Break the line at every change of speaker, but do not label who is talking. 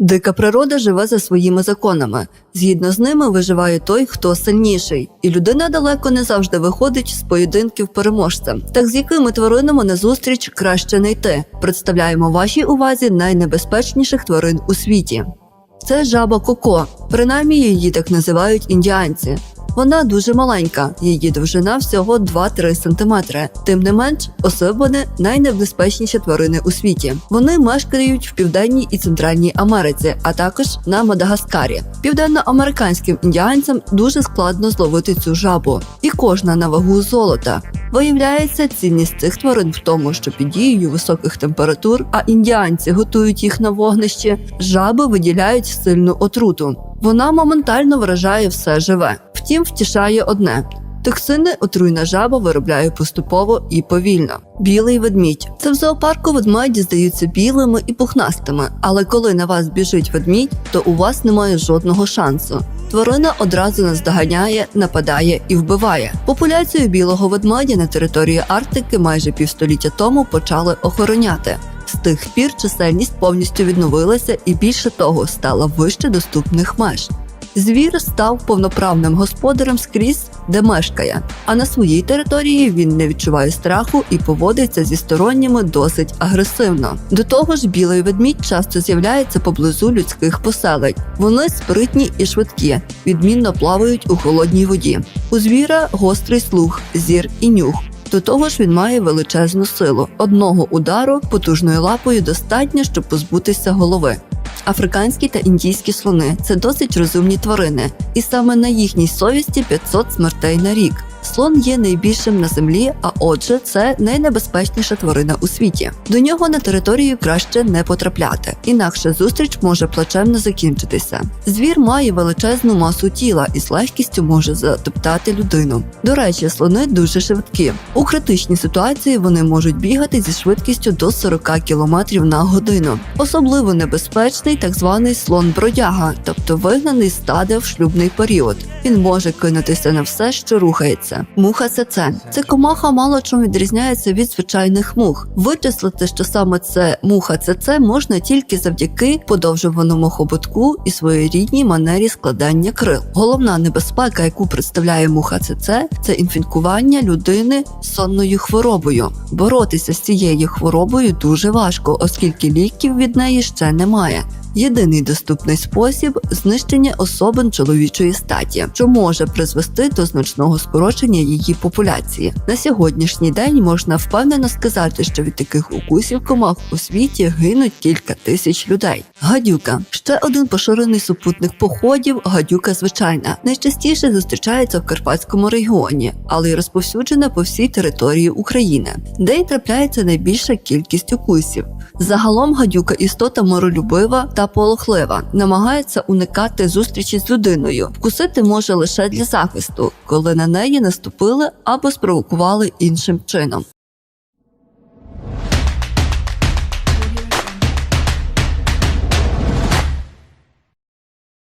Дика природа живе за своїми законами. Згідно з ними виживає той, хто сильніший, і людина далеко не завжди виходить з поєдинків переможцем. Так з якими тваринами на зустріч краще не йти. Представляємо вашій увазі найнебезпечніших тварин у світі. Це жаба Коко, принаймні її так називають індіанці. Вона дуже маленька, її довжина всього 2-3 см. Тим не менш, особини найнебезпечніші тварини у світі. Вони мешкають в південній і центральній Америці, а також на Мадагаскарі. Південноамериканським індіанцям дуже складно зловити цю жабу, і кожна на вагу золота. Виявляється, цінність цих тварин в тому, що під дією високих температур, а індіанці готують їх на вогнищі, жаби виділяють сильну отруту. Вона моментально вражає все живе. Втім, втішає одне. Токсини отруйна жаба виробляє поступово і повільно. Білий ведмідь. Це в зоопарку ведмеді здаються білими і пухнастими, але коли на вас біжить ведмідь, то у вас немає жодного шансу. Тварина одразу наздоганяє, нападає і вбиває. Популяцію білого ведмедя на території Арктики майже півстоліття тому почали охороняти. З тих пір чисельність повністю відновилася і більше того стала вище доступних меж. Звір став повноправним господарем скрізь, де мешкає, а на своїй території він не відчуває страху і поводиться зі сторонніми досить агресивно. До того ж, білий ведмідь часто з'являється поблизу людських поселень. Вони спритні і швидкі, відмінно плавають у холодній воді. У звіра гострий слух, зір і нюх. До того ж, він має величезну силу. Одного удару потужною лапою достатньо, щоб позбутися голови. Африканські та індійські слони це досить розумні тварини, і саме на їхній совісті 500 смертей на рік. Слон є найбільшим на землі, а отже, це найнебезпечніша тварина у світі. До нього на територію краще не потрапляти, інакше зустріч може плачевно закінчитися. Звір має величезну масу тіла і з легкістю може затоптати людину. До речі, слони дуже швидкі. У критичній ситуації вони можуть бігати зі швидкістю до 40 км на годину. Особливо небезпечний так званий слон бродяга, тобто вигнаний з стада в шлюбний період. Він може кинутися на все, що рухається. Муха ЦЦ. Це комаха мало чим відрізняється від звичайних мух. Вичислити, що саме це муха ЦЦ можна тільки завдяки подовжуваному хоботку і своєрідній манері складання крил. Головна небезпека, яку представляє муха ЦЦ, це інфікування людини сонною хворобою. Боротися з цією хворобою дуже важко, оскільки ліків від неї ще немає. Єдиний доступний спосіб знищення особин чоловічої статі, що може призвести до значного скорочення її популяції. На сьогоднішній день можна впевнено сказати, що від таких укусів комах у світі гинуть кілька тисяч людей. Гадюка ще один поширений супутник походів. Гадюка звичайна найчастіше зустрічається в Карпатському регіоні, але й розповсюджена по всій території України, де й трапляється найбільша кількість укусів. Загалом гадюка істота миролюбива та полохлива, намагається уникати зустрічі з людиною. Вкусити може лише для захисту, коли на неї наступили або спровокували іншим чином.